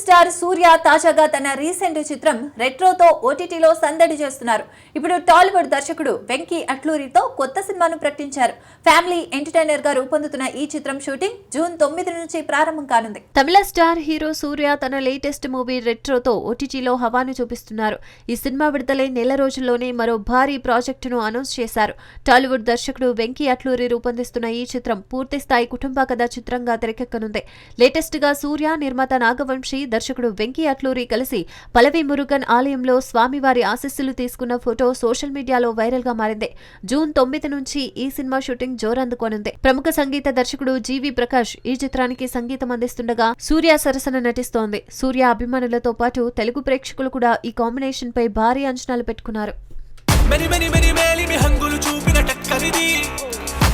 Star సూర్య తాజాగా తన recent చిత్రం రెట్రోతో ఓటీటీలో సందడి చేస్తున్నారు. ఇప్పుడు టాలీవుడ్ దర్శకుడు వెంకీ అట్లూరితో కొత్త సినిమాను ప్రకటించారు. ఫ్యామిలీ ఎంటర్టైనర్గా రూపొందుతున్న ఈ చిత్రం షూటింగ్ జూన్ తొమ్మిది నుంచి ప్రారంభం కానుంది. తమిళ స్టార్ హీరో సూర్య తన లేటెస్ట్ మూవీ రెట్రోతో ఓటీటీలో హవాను చూపిస్తున్నారు. ఈ సినిమా విడుదలై నెల రోజుల్లోనే మరో భారీ ప్రాజెక్టును అనౌన్స్ చేశారు. టాలీవుడ్ దర్శకుడు వెంకీ అట్లూరి రూపొందిస్తున్న ఈ చిత్రం పూర్తి స్థాయి కుటుంబ కథ చిత్రంగా తెరకెక్కనుంది. లేటెస్ట్గా సూర్య నిర్మాత నాగవంశీ దర్శకుడు వెంకీ అట్లూరి కలిసి పలవి మురుగన్ ఆలయంలో స్వామివారి ఆశీస్సులు తీసుకున్న ఫోటో సోషల్ మీడియాలో వైరల్గా మారింది. జూన్ తొమ్మిది నుంచి ఈ సినిమా షూటింగ్ జోరందుకోనుంది. ప్రముఖ సంగీత దర్శకుడు జీవి ప్రకాష్ ఈ చిత్రానికి సంగీతం అందిస్తుండగా సూర్య సరసన నటిస్తోంది. సూర్య అభిమానులతో పాటు తెలుగు ప్రేక్షకులు కూడా ఈ కాంబినేషన్ పై భారీ అంచనాలు పెట్టుకున్నారు.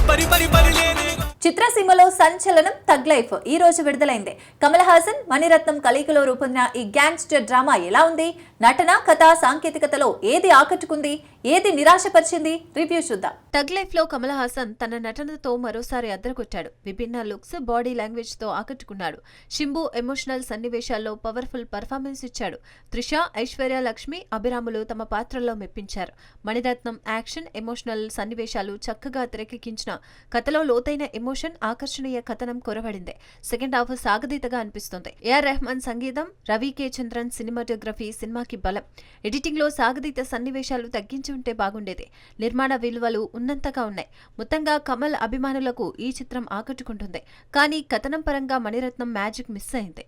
పరి పరి పరి లేని చిత్రసీమలో సంచలనం తగ్ లైఫ్. ఈ రోజు విడుదలైంది. కమల్ హాసన్ మణిరత్నం కలయికలో రూపొందిన ఈ గ్యాంగ్స్టర్ డ్రామా ఎలా ఉంది? నటన కథ సాంకేతికతలో ఏది ఆకట్టుకుంది? ఏది నిరాశపరిచింది? రివ్యూ చూద్దాం. టగ్ లైఫ్లో కమల్ హాసన్ తన నటనతో మరోసారి అద్దరగొట్టాడు. విభిన్న లుక్స్ బాడీ లాంగ్వేజ్తో ఆకట్టుకున్నాడు. షింబు ఎమోషనల్ సన్నివేశాల్లో పవర్ఫుల్ పర్ఫార్మెన్స్ ఇచ్చాడు. త్రిష ఐశ్వర్య లక్ష్మి అభిరాములు తమ పాత్రల్లో మెప్పించారు. మణిరత్నం యాక్షన్ ఎమోషనల్ సన్నివేశాలు చక్కగా తెరకెక్కించిన కథలో లోతైన ఎమోషన్ ఆకర్షణీయ కథనం కొరవడింది. సెకండ్ హాఫ్ సాగదీతగా అనిపిస్తుంది. ఏఆర్ రెహమాన్ సంగీతం రవి కే చంద్రన్ సినిమాటోగ్రఫీ సినిమాకి బలం. ఎడిటింగ్లో సాగదీత సన్నివేశాలు తగ్గించి ఉంటే బాగుండేది. నిర్మాణ విలువలు ఉన్నంతగా ఉన్నాయి. మొత్తంగా కమల్ అభిమానులకు ఈ చిత్రం ఆకట్టుకుంటుంది. కానీ కథనం పరంగా మణిరత్నం మ్యాజిక్ మిస్ అయింది.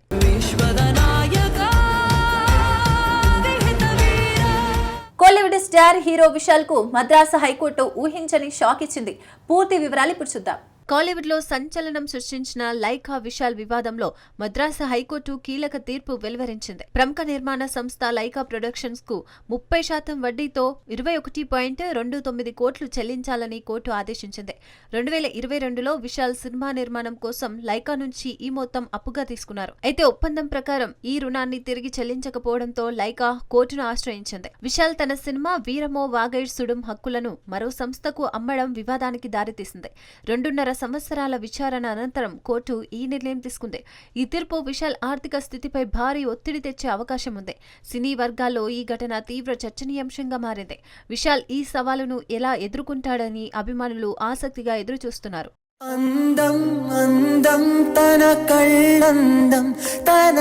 కోలీవుడ్ స్టార్ హీరో విశాల్కు మద్రాసు హైకోర్టు ఊహించని షాక్ ఇచ్చింది. పూర్తి వివరాలు ఇప్పుడు చూద్దాం. కాలీవుడ్లో సంచలనం సృష్టించిన లైకా విశాల్ వివాదంలో మద్రాసు హైకోర్టు కీలక తీర్పు వెలువరించింది. ప్రముఖ నిర్మాణ సంస్థ లైకా ప్రొడక్షన్స్కు ముప్పై శాతం వడ్డీతో ఇరవై ఒకటి పాయింట్ రెండు తొమ్మిది కోట్లు చెల్లించాలని కోర్టు ఆదేశించింది. రెండు వేల ఇరవై రెండులో విశాల్ సినిమా నిర్మాణం కోసం లైకా నుంచి ఈ మొత్తం అప్పుగా తీసుకున్నారు. అయితే ఒప్పందం ప్రకారం ఈ రుణాన్ని తిరిగి చెల్లించకపోవడంతో లైకా కోర్టును ఆశ్రయించింది. విశాల్ తన సినిమా వీరమో వాగైడ్ సుడుం హక్కులను మరో సంస్థకు అమ్మడం వివాదానికి దారితీసింది. రెండున్నర సంవత్సరాల విచారణ అనంతరం కోర్టు ఈ నిర్ణయం తీసుకుంది. ఈ తీర్పు విశాల్ ఆర్థిక స్థితిపై భారీ ఒత్తిడి తెచ్చే అవకాశం ఉంది. సినీ వర్గాల్లో ఈ ఘటన తీవ్ర చర్చనీయాంశంగా మారింది. విశాల్ ఈ సవాలును ఎలా ఎదుర్కొంటాడని అభిమానులు ఆసక్తిగా ఎదురుచూస్తున్నారు. అందం అందం తన కళ్ళందం తన